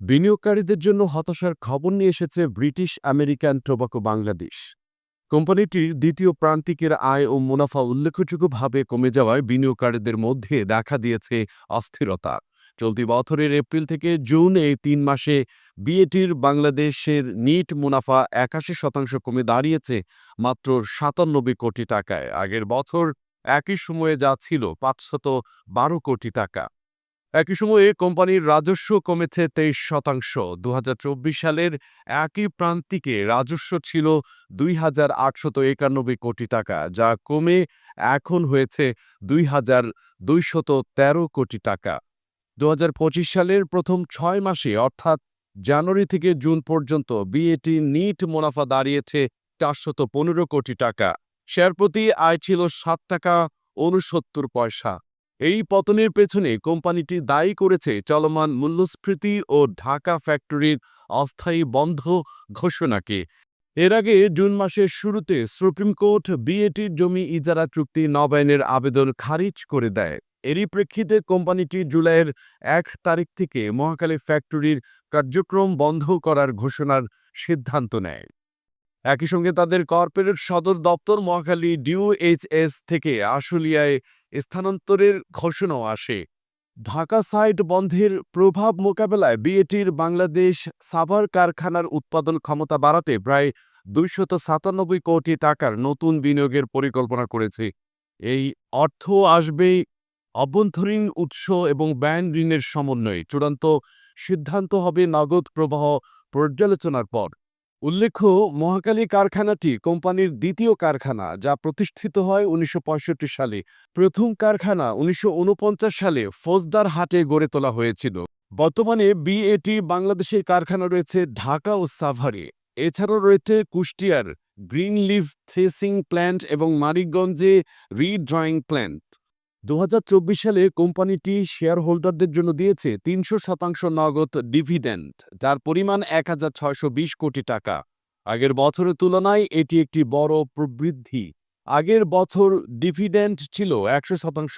বিনিয়োগকারীদের জন্য হতাশার খবর নিয়ে এসেছে ব্রিটিশ আমেরিকান টোবাকো বাংলাদেশ। কোম্পানিটির দ্বিতীয় প্রান্তিকের আয় ও মুনাফা উল্লেখযোগ্যভাবে কমে যাওয়ায় বিনিয়োগকারীদের মধ্যে দেখা দিয়েছে অস্থিরতা। চলতি বছরের এপ্রিল থেকে জুন এই তিন মাসে বিএটির বাংলাদেশের নিট মুনাফা একাশি শতাংশ কমে দাঁড়িয়েছে মাত্র সাতানব্বই কোটি টাকায়। আগের বছর একই সময়ে যা ছিল পাঁচশত বারো কোটি টাকা। একই সময়ে কোম্পানির রাজস্ব কমেছে তেইশ শতাংশ। দু হাজার চব্বিশ সালের একই প্রান্তিকে রাজস্ব ছিল দুই হাজার আটশত একানব্বই কোটি টাকা, যা কমে এখন হয়েছে দুই হাজার দুইশত তেরো কোটি টাকা। দু হাজার পঁচিশ সালের প্রথম ছয় মাসে, অর্থাৎ জানুয়ারি থেকে জুন পর্যন্ত, বিএটি নিট মুনাফা দাঁড়িয়েছে চারশত পনেরো কোটি টাকা। শেয়ার প্রতি আয় ছিল সাত টাকা উনসত্তর পয়সা। এই পতনের পেছনে কোম্পানিটি দায়ী করেছে চলমান মূল্যস্ফীতি ও ঢাকা ফ্যাক্টরির অস্থায়ী বন্ধ ঘোষণাকে। এর আগে জুন মাসের শুরুতে সুপ্রিম কোর্ট বিএটির জমি ইজারা চুক্তি নবায়নের আবেদন খারিজ করে দেয়। এরই প্রেক্ষিতে কোম্পানিটি জুলাইয়ের এক তারিখ থেকে মহাকালী ফ্যাক্টরির কার্যক্রম বন্ধ করার ঘোষণার সিদ্ধান্ত নেয়। একই সঙ্গে তাদের কর্পোরেট সদর দপ্তর মহাখালী ডিউএইচএস থেকে আশুলিয়ায় স্থানান্তরের ঘোষণাও আসে। ঢাকা সাইট বন্ধের প্রভাব মোকাবেলায় বিএটির বাংলাদেশ সাভার কারখানার উৎপাদন ক্ষমতা বাড়াতে প্রায় দুইশত সাতানব্বই কোটি টাকার নতুন বিনিয়োগের পরিকল্পনা করেছে। এই অর্থ আসবে অভ্যন্তরীণ উৎস এবং ব্যাংক ঋণের সমন্বয়ে। চূড়ান্ত সিদ্ধান্ত হবে নগদ প্রবাহ পর্যালোচনার পর। উল্লেখ্য, মহাকালী কারখানাটি কোম্পানির দ্বিতীয় কারখানা যা প্রতিষ্ঠিত হয় উনিশশো পঁয়ষট্টি সালে। প্রথম কারখানা উনিশশো ঊনপঞ্চাশ সালে ফৌজদার হাটে গড়ে তোলা হয়েছিল। বর্তমানে বিএটি বাংলাদেশের কারখানা রয়েছে ঢাকা ও সাভারে। এছাড়াও রয়েছে কুষ্টিয়ার গ্রিন লিভ থেসিং প্ল্যান্ট এবং মানিকগঞ্জে রিড্রয়িং প্ল্যান্ট। দু হাজার চব্বিশ সালে কোম্পানিটি শেয়ার হোল্ডারদের জন্য দিয়েছে তিনশো শতাংশ নগদ ডিভিডেন্ড। যার পরিমাণ এক হাজার ছয়শো বিশ কোটি টাকা। আগের বছরের তুলনায় এটি একটি বড় প্রবৃদ্ধি। আগের বছর ডিভিডেন্ড ছিল একশো শতাংশ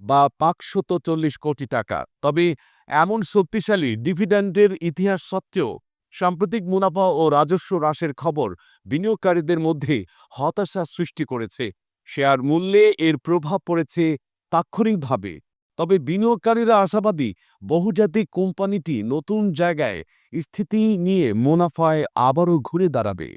বা পাঁচশত চল্লিশ কোটি টাকা। তবে এমন শক্তিশালী ডিভিডেন্ডের ইতিহাস সত্ত্বেও সাম্প্রতিক মুনাফা ও রাজস্ব হ্রাসের খবর বিনিয়োগকারীদের মধ্যে হতাশা সৃষ্টি করেছে। শেয়ার মূল্যে এর প্রভাব পড়েছে তাৎক্ষণিকভাবে। তবে বিনিয়োগকারীরা আশাবাদী বহুজাতিক কোম্পানিটি নতুন জায়গায় স্থিতি নিয়ে মুনাফায় আবারও ঘুরে দাঁড়াবে।